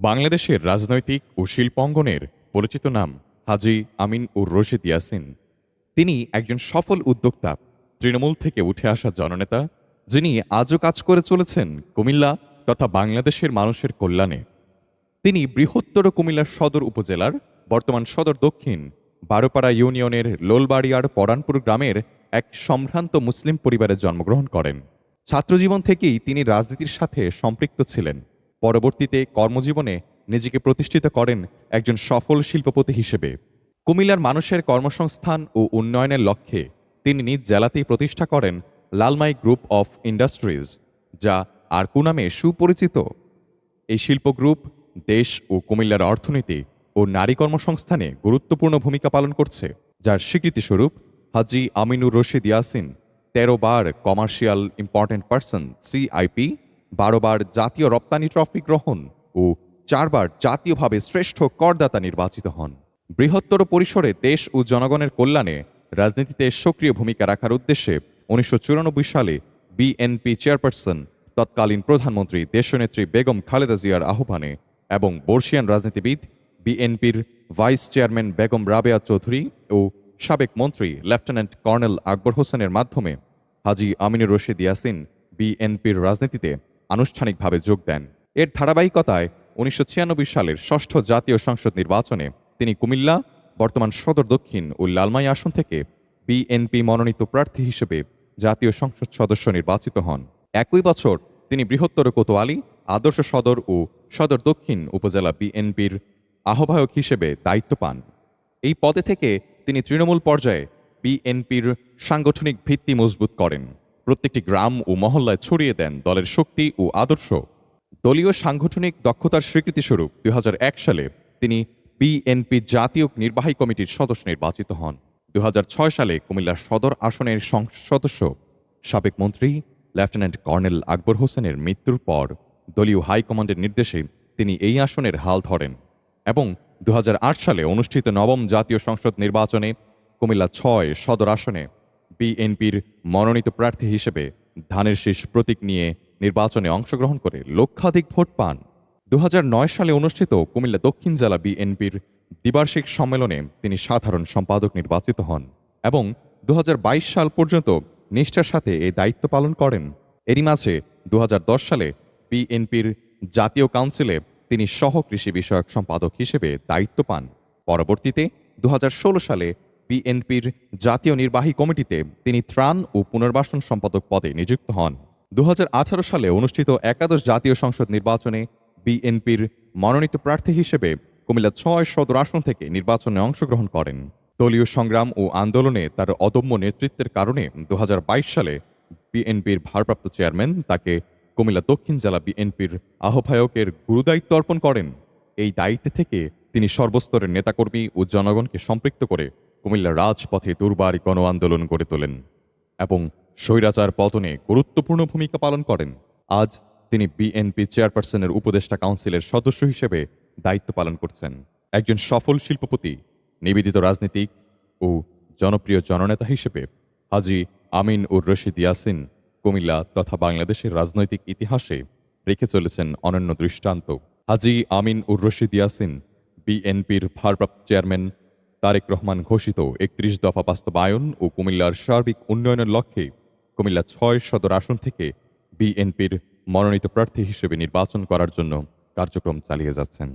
বাংলাদেশের রাজনৈতিক ও শিল্পাঙ্গনের পরিচিত নাম হাজি আমিন উর রশিদ ইয়াসিন। তিনি একজন সফল উদ্যোক্তা, তৃণমূল থেকে উঠে আসা জননেতা, যিনি আজও কাজ করে চলেছেন কুমিল্লা তথা বাংলাদেশের মানুষের কল্যাণে। তিনি বৃহত্তর কুমিল্লার সদর উপজেলার, বর্তমান সদর দক্ষিণ, বারোপাড়া ইউনিয়নের লোলবাড়িয়ার পরানপুর গ্রামের এক সম্ভ্রান্ত মুসলিম পরিবারে জন্মগ্রহণ করেন। ছাত্রজীবন থেকেই তিনি রাজনীতির সাথে সম্পৃক্ত ছিলেন। পরবর্তীতে কর্মজীবনে নিজেকে প্রতিষ্ঠিত করেন একজন সফল শিল্পপতি হিসেবে। কুমিল্লার মানুষের কর্মসংস্থান ও উন্নয়নের লক্ষ্যে তিনি নিজ জেলাতেই প্রতিষ্ঠা করেন লালমাই গ্রুপ অফ ইন্ডাস্ট্রিজ, যা আরকু নামে সুপরিচিত। এই শিল্প গ্রুপ দেশ ও কুমিল্লার অর্থনীতি ও নারী কর্মসংস্থানে গুরুত্বপূর্ণ ভূমিকা পালন করছে, যার স্বীকৃতিস্বরূপ হাজি আমিনুর রশিদ ইয়াসিন, তেরো বার কমার্শিয়াল ইম্পর্টেন্ট পার্সন, সিআইপি বারো বার জাতীয় রপ্তানি ট্রফি গ্রহণ ও চারবার জাতীয়ভাবে শ্রেষ্ঠ করদাতা নির্বাচিত হন। বৃহত্তর পরিসরে দেশ ও জনগণের কল্যাণে রাজনীতিতে সক্রিয় ভূমিকা রাখার উদ্দেশ্যে উনিশশো চুরানব্বই সালে বিএনপি চেয়ারপারসন, তৎকালীন প্রধানমন্ত্রী দেশনেত্রী বেগম খালেদা জিয়ার আহ্বানে এবং বর্ষিয়ান রাজনীতিবিদ বিএনপির ভাইস চেয়ারম্যান বেগম রাবেয়া চৌধুরী ও সাবেক মন্ত্রী লেফটেন্যান্ট কর্নেল আকবর হোসেনের মাধ্যমে হাজি আমিনুর রশিদ ইয়াসিন বিএনপির রাজনীতিতে আনুষ্ঠানিকভাবে যোগ দেন। এর ধারাবাহিকতায় উনিশশো ছিয়ানব্বই সালের ষষ্ঠ জাতীয় সংসদ নির্বাচনে তিনি কুমিল্লা, বর্তমান সদর দক্ষিণ ও লালমাই আসন থেকে বিএনপি মনোনীত প্রার্থী হিসেবে জাতীয় সংসদ সদস্য নির্বাচিত হন। একই বছর তিনি বৃহত্তর কোতোয়ালি, আদর্শ সদর ও সদর দক্ষিণ উপজেলা বিএনপির আহ্বায়ক হিসেবে দায়িত্ব পান। এই পদে থেকে তিনি তৃণমূল পর্যায়ে বিএনপির সাংগঠনিক ভিত্তি মজবুত করেন। প্রত্যেকটি গ্রাম ও মহল্লায় ছড়িয়ে দেন দলের শক্তি ও আদর্শ। দলীয় সাংগঠনিক দক্ষতার স্বীকৃতিস্বরূপ দু হাজার এক সালে তিনি বিএনপি জাতীয় নির্বাহী কমিটির সদস্য নির্বাচিত হন। দু হাজার ছয় সালে কুমিল্লা সদর আসনের সংসদ সদস্য, সাবেক মন্ত্রী লেফটেন্যান্ট কর্নেল আকবর হোসেনের মৃত্যুর পর দলীয় হাইকমান্ডের নির্দেশে তিনি এই আসনের হাল ধরেন এবং দু হাজার আট সালে অনুষ্ঠিত নবম জাতীয় সংসদ নির্বাচনে কুমিল্লা ছয় সদর আসনে বিএনপির মনোনীত প্রার্থী হিসেবে ধানের শীষ প্রতীক নিয়ে নির্বাচনে অংশগ্রহণ করে লক্ষাধিক ভোট পান। দু হাজার নয় সালে অনুষ্ঠিত কুমিল্লা দক্ষিণ জেলা বিএনপির দ্বিবার্ষিক সম্মেলনে তিনি সাধারণ সম্পাদক নির্বাচিত হন এবং দু হাজার বাইশ সাল পর্যন্ত নিষ্ঠার সাথে এই দায়িত্ব পালন করেন। এরই মাঝে দু হাজার দশ সালে বিএনপির জাতীয় কাউন্সিলে তিনি সহ কৃষি বিষয়ক সম্পাদক হিসেবে দায়িত্ব পান। পরবর্তীতে দু হাজার ষোলো সালে বিএনপির জাতীয় নির্বাহী কমিটিতে তিনি ত্রাণ ও পুনর্বাসন সম্পাদক পদে নিযুক্ত হন। দু হাজার আঠারো সালে অনুষ্ঠিত একাদশ জাতীয় সংসদ নির্বাচনে বিএনপির মনোনীত প্রার্থী হিসেবে কুমিল্লা ছয় সদর আসন থেকে নির্বাচনে অংশগ্রহণ করেন। দলীয় সংগ্রাম ও আন্দোলনে তার অদম্য নেতৃত্বের কারণে দু হাজার বাইশ সালে বিএনপির ভারপ্রাপ্ত চেয়ারম্যান তাকে কুমিল্লা দক্ষিণ জেলা বিএনপির আহ্বায়কের গুরুদায়িত্ব অর্পণ করেন। এই দায়িত্বে থেকে তিনি সর্বস্তরের নেতাকর্মী ও জনগণকে সম্পৃক্ত করে কুমিল্লার রাজপথে দুর্বার গণ আন্দোলন গড়ে তোলেন এবং স্বৈরাচার পতনে গুরুত্বপূর্ণ ভূমিকা পালন করেন। আজ তিনি বিএনপি চেয়ারপারসনের উপদেষ্টা কাউন্সিলের সদস্য হিসেবে দায়িত্ব পালন করছেন। একজন সফল শিল্পপতি, নিবেদিত রাজনীতিক ও জনপ্রিয় জননেতা হিসেবে হাজি আমিন উর রশিদ ইয়াসিন কুমিল্লা তথা বাংলাদেশের রাজনৈতিক ইতিহাসে রেখে চলেছেন অনন্য দৃষ্টান্ত। হাজি আমিন উর রশিদ ইয়াসিন বিএনপির ভারপ্রাপ্ত চেয়ারম্যান তারেক রহমান ঘোষিত একত্রিশ দফা বাস্তবায়ন ও কুমিল্লার সার্বিক উন্নয়নের লক্ষ্যে কুমিল্লা ছয় সদর আসন থেকে বিএনপির মনোনীত প্রার্থী হিসেবে নির্বাচন করার জন্য কার্যক্রম চালিয়ে যাচ্ছেন।